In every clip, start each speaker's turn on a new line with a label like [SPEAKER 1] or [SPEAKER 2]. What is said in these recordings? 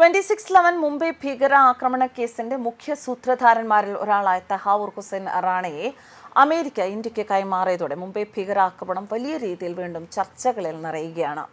[SPEAKER 1] Twenty six eleven Mumbai ഭീകര ആക്രമണ കേസിന്റെ മുഖ്യ സൂത്രധാരന്മാരിൽ ഒരാളായ തഹാവൂർ ഹുസൈൻ റാണയെ അമേരിക്ക ഇന്ത്യയ്ക്ക് കൈമാറിയതോടെ മുംബൈ ഭീകരാക്രമണം വലിയ രീതിയിൽ വീണ്ടും ചർച്ചകളിൽ നിറയുകയാണ്.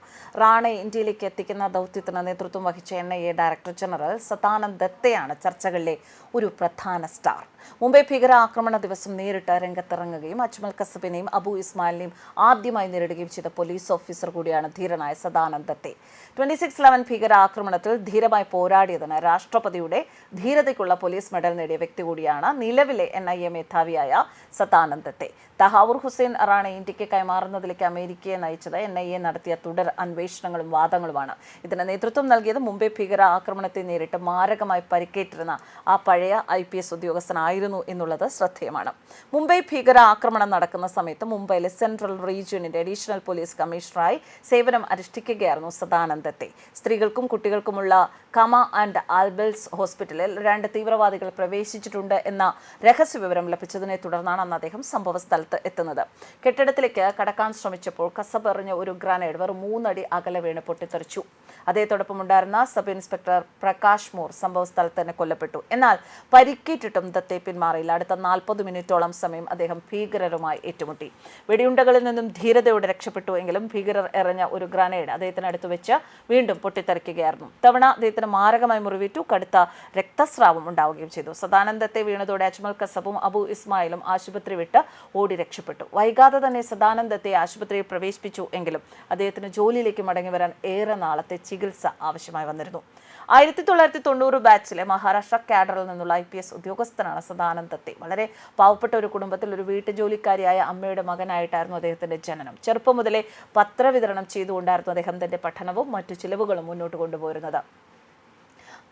[SPEAKER 1] റാണെ ഇന്ത്യയിലേക്ക് എത്തിക്കുന്ന ദൗത്യത്തിന് നേതൃത്വം വഹിച്ച എൻ ഡയറക്ടർ ജനറൽ സതാനന്ദ് ദത്തയാണ് ചർച്ചകളിലെ ഒരു പ്രധാന സ്റ്റാർ. മുംബൈ ഭീകരാക്രമണ ദിവസം നേരിട്ട് രംഗത്തിറങ്ങുകയും അജ്മൽ കസബിനെയും അബു ഇസ്മായിലിനെയും ആദ്യമായി നേരിടുകയും ചെയ്ത പോലീസ് ഓഫീസർ കൂടിയാണ് ധീരനായ സദാനന്ദത്തെ. ട്വന്റി സിക്സ് ലെവൻ ഭീകരാക്രമണത്തിൽ ധീരമായി പോരാടിയതിന് രാഷ്ട്രപതിയുടെ ധീരതയ്ക്കുള്ള പോലീസ് മെഡൽ നേടിയ വ്യക്തി കൂടിയാണ് നിലവിലെ എൻ ഐ എ മേധാവിയായ സദാനന്ദത്തെ. തഹാവൂർ ഹുസൈൻ അറാണെ ഇന്ത്യയ്ക്ക് കൈമാറുന്നതിലേക്ക് അമേരിക്കയെ നയിച്ചത് എൻ ഐ എ നടത്തിയ തുടർ അന്വേഷണങ്ങളും വാദങ്ങളുമാണ്. ഇതിന് നേതൃത്വം നൽകിയത് മുംബൈ ഭീകരാക്രമണത്തെ നേരിട്ട് മാരകമായി പരിക്കേറ്റിരുന്ന ആ പഴയ ഐ പി എസ് ഉദ്യോഗസ്ഥനായിരുന്നു. എന്നുള്ളത് ശ്രദ്ധേയമാണ്. മുംബൈ ഭീകര ആക്രമണം നടക്കുന്ന സമയത്ത് മുംബൈയിലെ സെൻട്രൽ റീജിയണിന്റെ അഡീഷണൽ പോലീസ് കമ്മീഷണറായി സേവനം അനുഷ്ഠിക്കുകയായിരുന്നു സദാനന്ദത്തെ. സ്ത്രീകൾക്കും കുട്ടികൾക്കുമുള്ള കമ ആൻഡ് ആൽബൽസ് ഹോസ്പിറ്റലിൽ രണ്ട് തീവ്രവാദികൾ പ്രവേശിച്ചിട്ടുണ്ട് എന്ന രഹസ്യവിവരം ലഭിച്ചതിനെ തുടർന്നാണ് അന്ന് അദ്ദേഹം സംഭവ സ്ഥലത്ത് എത്തുന്നത്. കെട്ടിടത്തിലേക്ക് കടക്കാൻ ശ്രമിച്ചപ്പോൾ കസബെറിഞ്ഞ ഒരു ഗ്രാനേഡ് വെറും മൂന്നടി അകലെ വീണ് പൊട്ടിത്തെറിച്ചു. അദ്ദേഹത്തോടൊപ്പം ഉണ്ടായിരുന്ന സബ് ഇൻസ്പെക്ടർ പ്രകാശ് മോർ സംഭവ സ്ഥലത്ത് തന്നെ കൊല്ലപ്പെട്ടു. എന്നാൽ പരിക്കേറ്റിട്ടും ദത്തെ പിന്മാറിയില്ല. അടുത്ത നാൽപ്പത് മിനിറ്റോളം സമയം അദ്ദേഹം ഭീകരരുമായി ഏറ്റുമുട്ടി. വെടിയുണ്ടകളിൽ നിന്നും ധീരതയോടെ രക്ഷപ്പെട്ടു എങ്കിലും ഭീകരർ എറിഞ്ഞ ഒരു ഗ്രനേഡ് അദ്ദേഹത്തിന് അടുത്ത് വെച്ച് വീണ്ടും പൊട്ടിത്തെറിക്കുകയായിരുന്നു. തവണ അദ്ദേഹത്തിന് മാരകമായി മുറിവേറ്റു. കടുത്ത രക്തസ്രാവം ഉണ്ടാവുകയും ചെയ്തു. സദാനന്ദത്തെ വീണതോടെ അജ്മൽ കസബും അബു ഇസ്മായിലും ആശുപത്രി വിട്ട് ഓടി രക്ഷപ്പെട്ടു. വൈകാതെ തന്നെ സദാനന്ദത്തെ ആശുപത്രിയിൽ പ്രവേശിപ്പിച്ചു എങ്കിലും അദ്ദേഹത്തിന് ജോലിയിലേക്ക് മടങ്ങി വരാൻ ഏറെ നാളത്തെ ചികിത്സ ആവശ്യമായി വന്നിരുന്നു. ആയിരത്തി തൊള്ളായിരത്തി തൊണ്ണൂറ് ബാച്ചിലെ മഹാരാഷ്ട്ര കാഡറിൽ നിന്നുള്ള ഐ പി എസ് ഉദ്യോഗസ്ഥനാണ് സദാനന്ദത്തെ വളരെ പാവപ്പെട്ട ഒരു കുടുംബത്തിൽ ഒരു വീട്ടുജോലിക്കാരിയായ അമ്മയുടെ മകനായിട്ടായിരുന്നു അദ്ദേഹത്തിന്റെ ജനനം. ചെറുപ്പം മുതലേ പത്രവിതരണം ചെയ്തുകൊണ്ടായിരുന്നു അദ്ദേഹം തന്റെ പഠനവും മറ്റു ചിലവുകളും മുന്നോട്ട് കൊണ്ടുപോരുന്നത്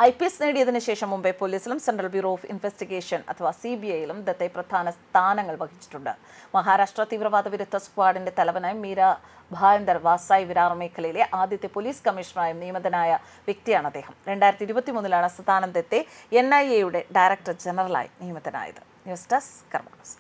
[SPEAKER 1] ഐ പി എസ് നേടിയതിനു ശേഷം മുംബൈ പോലീസിലും സെൻട്രൽ ബ്യൂറോ ഓഫ് ഇൻവെസ്റ്റിഗേഷൻ അഥവാ സി ബി ഐയിലും ദത്തെ പ്രധാന സ്ഥാനങ്ങൾ വഹിച്ചിട്ടുണ്ട്. മഹാരാഷ്ട്ര തീവ്രവാദ വിരുദ്ധ സ്ക്വാഡിന്റെ തലവനായി മീര ഭായന്ദർ വാസായ് വിരാർ മേഖലയിലെ ആദ്യത്തെ പോലീസ് കമ്മീഷണറായും നിയമിതനായ വ്യക്തിയാണ് അദ്ദേഹം. രണ്ടായിരത്തി ഇരുപത്തി മൂന്നിലാണ് സദാനന്ദത്തെ എൻ ഐ എയുടെ ഡയറക്ടർ ജനറലായി നിയമിതനായത്. News desk karmas